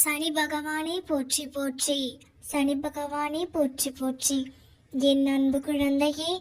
சனி பகவானே போற்றி போற்றி. சனி பகவானே போற்றி போற்றி. என் அன்பு குழந்தையே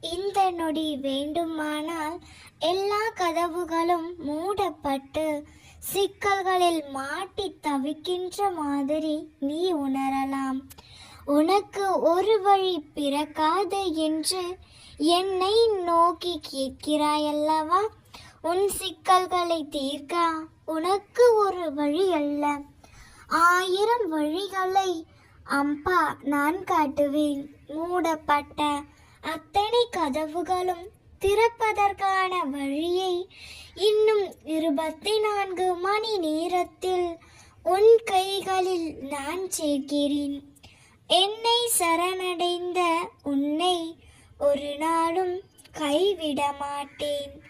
இந்த நொடி வேண்டுமானால் எல்லா கதவுகளும் மூடப்பட்டு சிக்கல்களில் மாட்டி தவிக்கின்ற மாதிரி நீ உணரலாம். உனக்கு ஒரு வழி பிறக்காது என்று என்னை நோக்கி கேட்கிறாயல்லவா? உன் சிக்கல்களை தீர்க்க உனக்கு ஒரு வழி அல்ல. ஆயிரம் வழிகளை. அம்பா நான் காட்டுவேன். மூடப்பட்ட அத்தனை கதவுகளும் திறப்பதற்கான வழியை இன்னும் இருபத்தி நான்கு மணி நேரத்தில் உன் கைகளில் நான் சேர்க்கிறேன். என்னை சரணடைந்த உன்னை ஒரு நாளும் கைவிட மாட்டேன்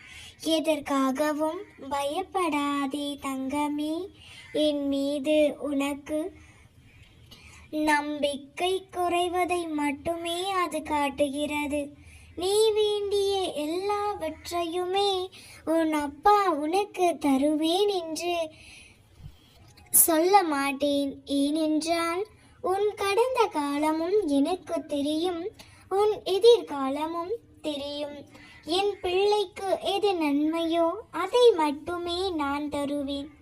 எதற்காகவும் பயப்படாதே தங்கமே. என் மீது உனக்கு நம்பிக்கை குறைவதை மட்டுமே அது காட்டுகிறது. நீ வேண்டிய எல்லாவற்றையுமே உன் அப்பா உனக்கு தருவேன் என்று சொல்ல மாட்டேன். ஏனென்றால் உன் கடந்த காலமும் எனக்கு தெரியும். உன் எதிர்காலமும் தெரியும். என் பிள்ளைக்கு எது நன்மையோ அதை மட்டுமே நான் தருவேன்.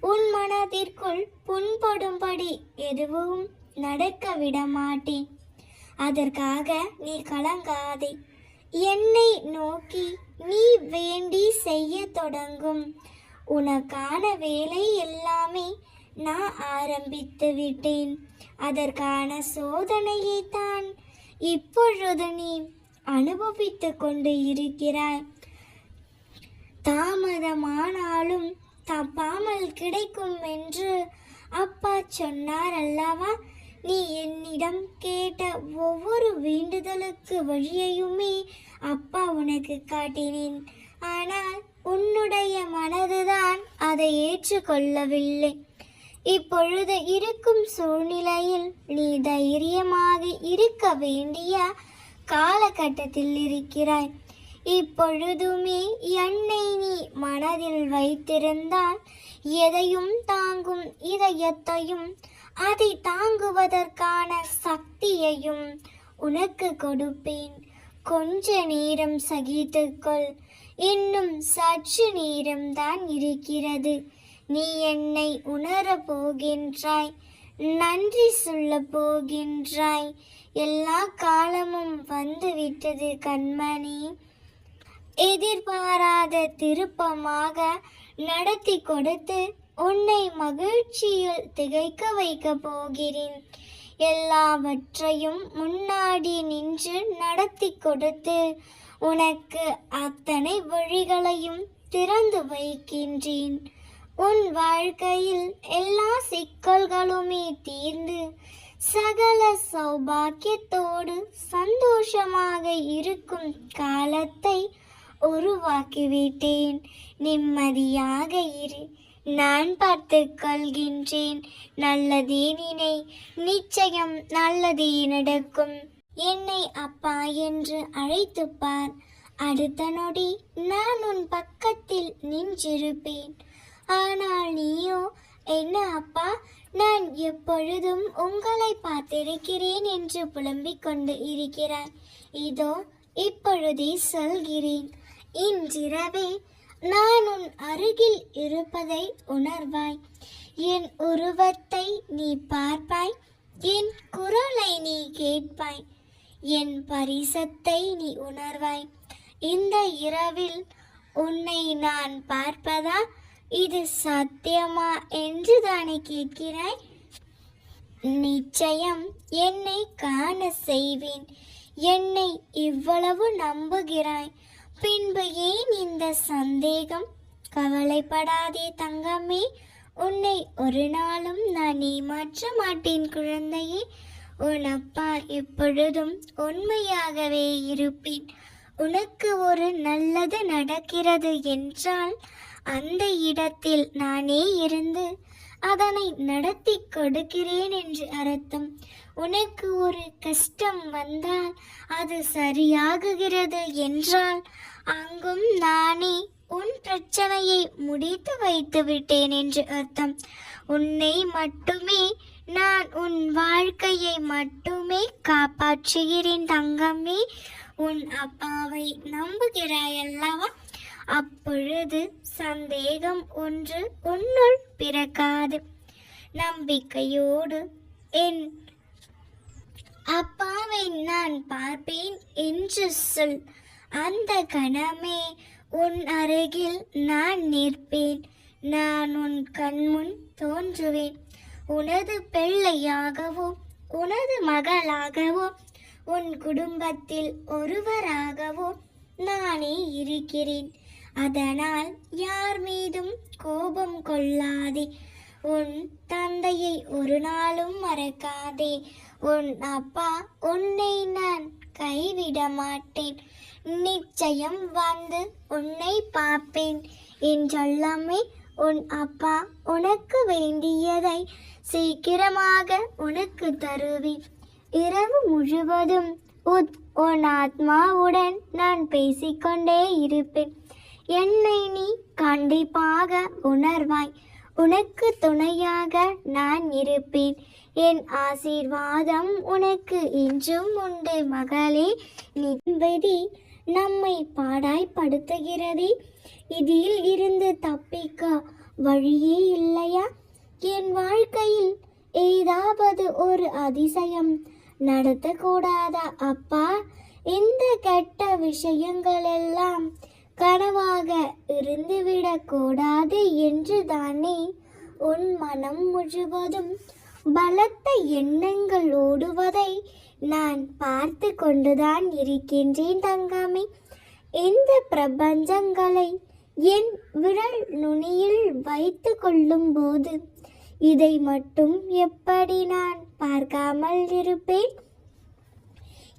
உன் மனதிற்குள் புண்படும்படி எதுவும் நடக்க விட மாட்டேன் அதற்காக நீ கலங்காதே. என்னை நோக்கி நீ வேண்டி செய்ய தொடங்கும். உனக்கான வேலை எல்லாமே நான் ஆரம்பித்து விட்டேன். அதற்கான சோதனையை தான் இப்பொழுது நீ அனுபவித்து கொண்டு இருக்கிறாய். தாமதமானாலும் தப்பாமல் கிடைக்கும் என்று அப்பா சொன்னார் அல்லவா? நீ என்னிடம் கேட்ட ஒவ்வொரு வேண்டுதலுக்கு வழியையுமே அப்பா உனக்கு காட்டினேன். ஆனால் உன்னுடைய மனதுதான் அதை ஏற்றுக்கொள்ளவில்லை. இப்பொழுது இருக்கும் சூழ்நிலையில் நீ தைரியமாக இருக்க வேண்டிய காலகட்டத்தில் இருக்கிறாய். இப்பொழுதுமே என்னை நீ மனதில் வைத்திருந்தால் எதையும் தாங்கும் இதயத்தையும் அதை தாங்குவதற்கான சக்தியையும் உனக்கு கொடுப்பேன். கொஞ்ச நேரம் சகித்துக்கொள். இன்னும் சற்று நேரம்தான் இருக்கிறது. நீ என்னை உணரப் போகின்றாய். நன்றி சொல்ல போகின்றாய். எல்லா காலமும் வந்துவிட்டது கண்மணி. எதிர்பாராத திருப்பமாக நடத்தி கொடுத்து உன்னை மகிழ்ச்சியில் திகைக்க வைக்க போகிறேன். எல்லாவற்றையும் முன்னாடி நின்று நடத்தி கொடுத்து உனக்கு அத்தனை வழிகளையும் திறந்து வைக்கின்றேன். உன் வாழ்க்கையில் எல்லா சிக்கல்களுமே தீர்ந்து சகல சௌபாக்கியத்தோடு சந்தோஷமாக இருக்கும் காலத்தை உருவாக்கிவிட்டேன் நிம்மதியாக இரு. நான் பார்த்து கொள்கின்றேன். நல்லதே நினை. நிச்சயம் நல்லதே நடக்கும். என்னை அப்பா என்று அழைத்துப் பார். அடுத்த நொடி நான் உன் பக்கத்தில் நின்றிருப்பேன். ஆனால் நீயோ என்ன அப்பா? நான் எப்பொழுதும் உங்களை பார்த்திருக்கிறேன் என்று புலம்பிக் கொண்டு இருக்கிறாய் இதோ இப்பொழுதே சொல்கிறேன். இன்றிரவே நான் உன் அருகில் இருப்பதை உணர்வாய். என் உருவத்தை நீ பார்ப்பாய். என் குரலை நீ கேட்பாய். என் பரிசத்தை நீ உணர்வாய். இந்த இரவில் உன்னை நான் பார்ப்பதா? இது சத்தியமா என்று தானே கேட்கிறாய்? நிச்சயம் என்னை காண செய்வேன். என்னை இவ்வளவு நம்புகிறாய். பின்பு ஏன் இந்த சந்தேகம். கவலைப்படாதே தங்கமே உன்னை ஒரு நாளும் நான் ஏமாற்ற மாட்டேன் குழந்தையே. உன் அப்பா எப்பொழுதும் உண்மையாகவே இருப்பேன். உனக்கு ஒரு நல்லது நடக்கிறது என்றால் அந்த இடத்தில் நானே இருந்து அதனை நடத்தி கொடுக்கிறேன் என்று அர்த்தம். உனக்கு ஒரு கஷ்டம் வந்தால் அது சரியாகுகிறது என்றால் அங்கும் நானே உன் பிரச்சனையை முடித்து வைத்து விட்டேன் என்று அர்த்தம். உன்னை மட்டுமே நான் உன் வாழ்க்கையை மட்டுமே காப்பாற்றுகிறேன் தங்கமே. உன் அப்பாவை நம்புகிறாய் அல்லவா அப்பொழுது சந்தேகம் ஒன்று உன்னுள் பிறக்காது. நம்பிக்கையோடு என் அப்பாவை நான் பார்ப்பேன் என்று சொல். அந்த கணமே உன் அருகில் நான் நிற்பேன். நான் உன் கண்முன் தோன்றுவேன். உனது பிள்ளையாகவோ உனது மகளாகவோ உன் குடும்பத்தில் ஒருவராகவோ நானே இருக்கிறேன். அதனால் யார் மீதும் கோபம் கொள்ளாதே. உன் தந்தையை ஒரு நாளும் மறக்காதே. உன் அப்பா உன்னை நான் கைவிட மாட்டேன் நிச்சயம் வந்து உன்னை பார்ப்பேன். என்றெல்லாமே உன் அப்பா உனக்கு வேண்டியதை சீக்கிரமாக உனக்கு தருவேன். இரவு முழுவதும் உத் உன் ஆத்மாவுடன் நான் பேசிக்கொண்டே இருப்பேன். என்னை நீ கண்டிப்பாக உணர்வாய். உனக்கு துணையாக நான் இருப்பேன். என் ஆசீர்வாதம் உனக்கு இன்றும் உண்டு மகளே. நிம்மதி நம்மை பாடாய்படுத்துகிறதே இதில் இருந்து தப்பிக்க வழியே இல்லையா? என் வாழ்க்கையில் ஏதாவது ஒரு அதிசயம் நடத்தக்கூடாதா அப்பா? இந்த கெட்ட விஷயங்களெல்லாம் கனவாக இருந்துவிடக்கூடாது என்று தானே உன் மனம் முழுவதும் பலத்த எண்ணங்கள் ஓடுவதை நான் பார்த்து கொண்டுதான் இருக்கின்றேன் தங்கமே. இந்த பிரபஞ்சங்களை என் விரல் நுனியில் வைத்து கொள்ளும்போது இதை மட்டும் எப்படி நான் பார்க்காமல் இருப்பேன்?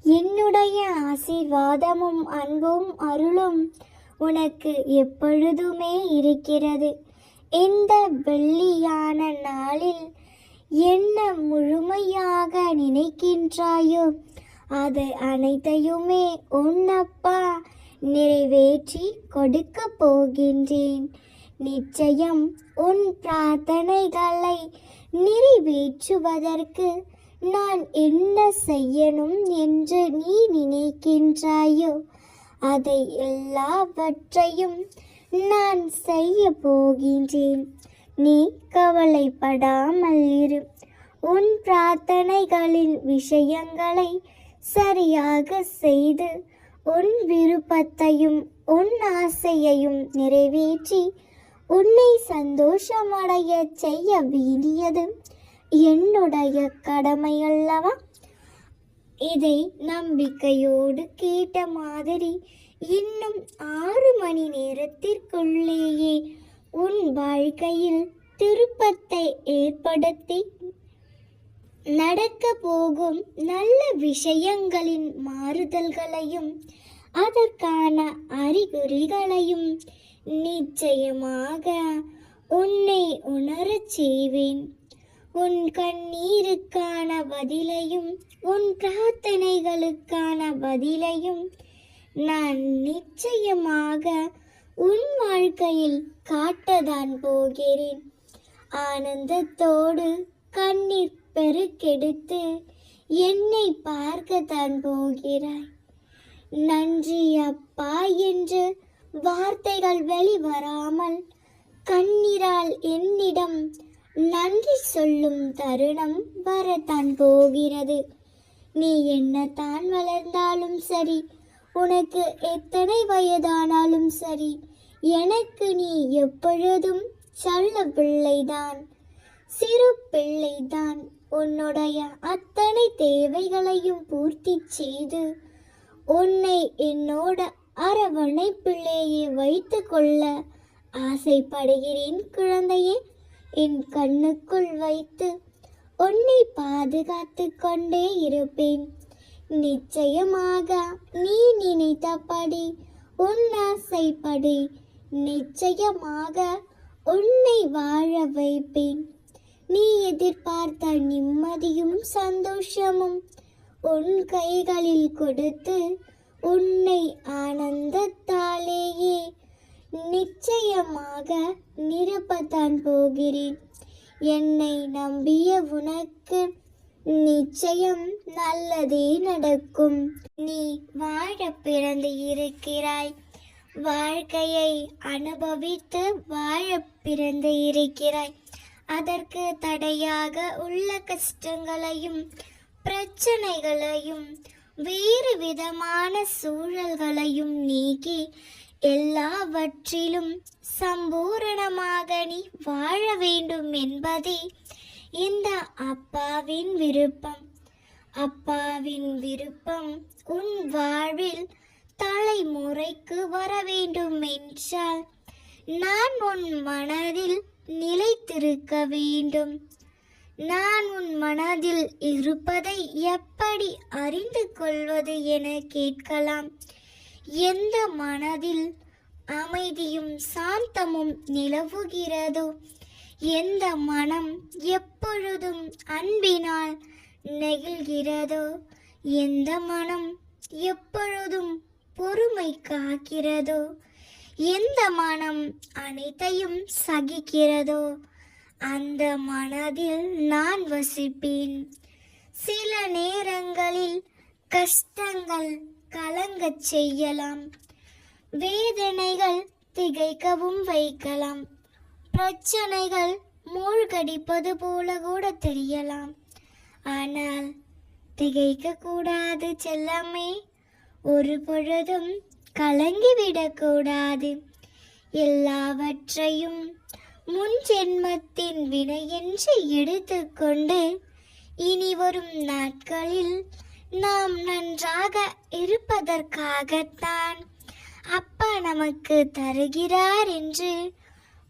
என்னுடைய ஆசீர்வாதமும் அன்பும் அருளும் உனக்கு எப்பொழுதுமே இருக்கிறது. இந்த வெள்ளியான நாளில் என்ன முழுமையாக நினைக்கின்றாயோ அது அனைத்தையுமே உன்னப்பா நிறைவேற்றி கொடுக்க போகின்றேன். நிச்சயம் உன் பிரார்த்தனைகளை நிறைவேற்றுவதற்கு நான் என்ன செய்யணும் என்று நீ நினைக்கின்றாயோ அதை எல்லாவற்றையும் நான் செய்ய போகின்றேன். நீ கவலைப்படாமல் இரு. உன் பிரார்த்தனைகளின் விஷயங்களை சரியாக செய்து உன் விருப்பத்தையும் உன் ஆசையையும் நிறைவேற்றி உன்னை சந்தோஷமடைய செய்ய வேண்டியது என்னுடைய கடமையல்லவா? இதை நம்பிக்கையோடு கேட்ட மாதிரி இன்னும் ஆறு மணி நேரத்திற்குள்ளேயே உன் வாழ்க்கையில் திருப்பத்தை ஏற்படுத்தி நடக்க போகும் நல்ல விஷயங்களின் மாறுதல்களையும் அதற்கான அறிகுறிகளையும் நிச்சயமாக உன்னை உணரச் செய்வேன். உன் கண்ணீருக்கான பதிலையும் உன் பிரார்த்தனைகளுக்கான பதிலையும் நான் நிச்சயமாக உன் வாழ்க்கையில் காட்டதான் போகிறேன். ஆனந்தத்தோடு கண்ணீர் பெருக்கெடுத்து என்னை பார்க்கத்தான் போகிறாய். நன்றி அப்பா என்று வார்த்தைகள் வெளிவராமல் கண்ணீரால் என்னிடம் நன்றி சொல்லும் தருணம் வரத்தான் போகிறது. நீ என்னத்தான் வளர்ந்தாலும் சரி உனக்கு எத்தனை வயதானாலும் சரி எனக்கு நீ எப்பொழுதும் சல்ல பிள்ளைதான். சிறு பிள்ளைதான். உன்னுடைய அத்தனை தேவைகளையும் பூர்த்தி செய்து உன்னை என்னோட அரவணைப்பிள்ளையே வைத்து கொள்ள ஆசைப்படுகிறேன் குழந்தையே. என் கண்ணுக்குள் வைத்து உன்னை பாதுகாத்து கொண்டே இருப்பேன். நிச்சயமாக நீ நினைத்தபடி உன் ஆசைப்படி நிச்சயமாக உன்னை வாழ வைப்பேன். நீ எதிர்பார்த்த நிம்மதியும் சந்தோஷமும் உன் கைகளில் கொடுத்து உன்னை ஆனந்தத்தாலேயே நிச்சயமாக நிரப்பத்தான் போகிறேன். என்னை நம்பிய உனக்கு நிச்சயம் நல்லதே நடக்கும். நீ வாழ பிறந்து இருக்கிறாய். வாழ்க்கையை அனுபவித்து வாழ பிறந்து இருக்கிறாய். அதற்கு தடையாக உள்ள கஷ்டங்களையும் பிரச்சனைகளையும் வேறு விதமான சூழல்களையும் நீக்கி எல்லாவற்றிலும் சம்பூரணமாக நீ வாழ வேண்டும் என்பதே இந்த அப்பாவின் விருப்பம். அப்பாவின் விருப்பம் உன் வாழ்வில் தலைமுறைக்கு வர வேண்டும் என்றால் நான் உன் மனதில் நிலைத்திருக்க வேண்டும். நான் உன் மனதில் இருப்பதை எப்படி அறிந்து கொள்வது என கேட்கலாம். எந்த மனதில் அமைதியும் சாந்தமும் நிலவுகிறதோ எந்த மனம் எப்பொழுதும் அன்பினால் நெகிழ்கிறதோ எந்த மனம் எப்பொழுதும் பொறுமை காக்கிறதோ எந்த மனம் அனைத்தையும் சகிக்கிறதோ அந்த மனதில் நான் வசிப்பேன். சில நேரங்களில் கஷ்டங்கள் கலங்கச் செய்யலாம். வேதனைகள் திகைக்கவும் வைக்கலாம். பிரச்சனைகள் மூழ்கடிப்பது போல கூட தெரியலாம். ஆனால் திகைக்க கூடாது செல்லமே. ஒரு பொழுதும் கலங்கிவிடக்கூடாது. எல்லாவற்றையும் முன் ஜென்மத்தின் என்று எடுத்துக்கொண்டு இனி வரும் நாட்களில் நாம் நன்றாக இருப்பதற்காகத்தான் அப்பா நமக்கு தருகிறார் என்று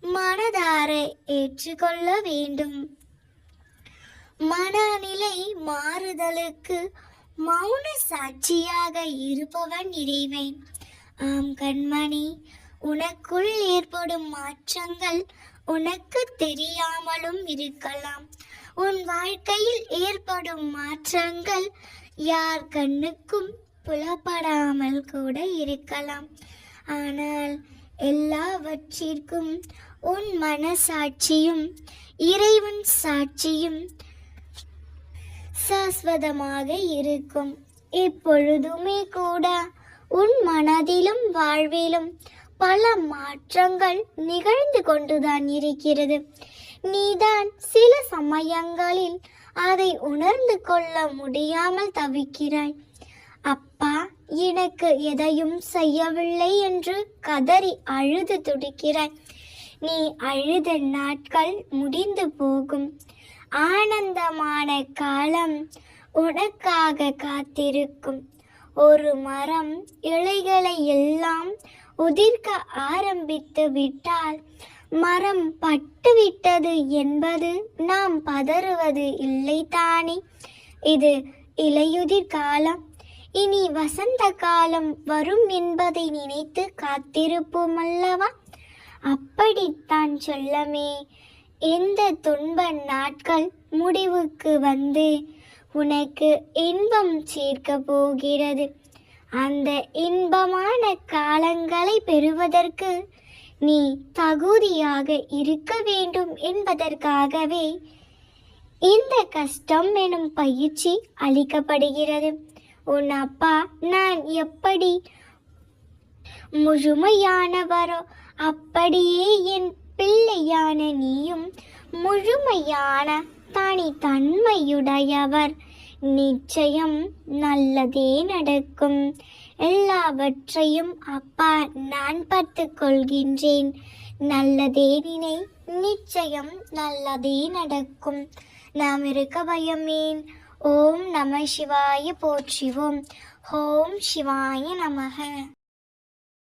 மனதார ஏற்றுக்கொள்ள வேண்டும். மனநிலை மாறுதலுக்கு மௌன சாட்சியாக இருப்பவன் இறைவன். ஆம் கண்மணி உனக்குள் ஏற்படும் மாற்றங்கள் உனக்கு தெரியாமலும் இருக்கலாம். உன் வாழ்க்கையில் ஏற்படும் மாற்றங்கள் யார் கண்ணுக்கும் புலப்படாமல் கூட இருக்கலாம். ஆனால் எல்லாவற்றிற்கும் உன் மனசாட்சியும் இறைவன் சாட்சியும் சாஸ்வதமாக இருக்கும். இப்பொழுதுமே கூட உன் மனதிலும் வாழ்விலும் பல மாற்றங்கள் நிகழ்ந்து கொண்டுதான் இருக்கிறது. நீதான் சில சமயங்களில் அதை உணர்ந்து கொள்ள முடியாமல் தவிக்கிறாய். அப்பா எனக்கு எதையும் செய்யவில்லை என்று கதறி அழுது துடிக்கிறாய். நீ அழுத நாட்கள் முடிந்து போகும். ஆனந்தமான காலம் உனக்காக காத்திருக்கும். ஒரு மரம் இலைகளை எல்லாம் உதிர்க்க ஆரம்பித்து விட்டால் மரம் பட்டுவிட்டது என்பது நாம் பதறுவது இல்லைதானே இது இலையுதிர் காலம். இனி வசந்த காலம் வரும் என்பதை நினைத்து காத்திருப்போம் அல்லவா அப்படித்தான் சொல்லமே. எந்த துன்ப நாட்கள் முடிவுக்கு வந்து உனக்கு இன்பம் சேர்க்க போகிறது? அந்த இன்பமான காலங்களை பெறுவதற்கு நீ தகுதியாக இருக்க வேண்டும் என்பதற்காகவே இந்த கஷ்டம் எனும் பயிற்சி அளிக்கப்படுகிறது. உன் அப்பா நான் எப்படி முழுமையானவரோ அப்படியே என் பிள்ளையான நீயும் முழுமையான தனித்தன்மையுடையவர். நிச்சயம் நல்லதே நடக்கும். எல்லாவற்றையும் அப்பா நான் பார்த்து கொள்கின்றேன். நல்லதே நினை நிச்சயம் நல்லதே நடக்கும். நாம் இருக்க பயமேன் ஓம் நம சிவாய போற்றிவோம். ஓம் சிவாய நமக.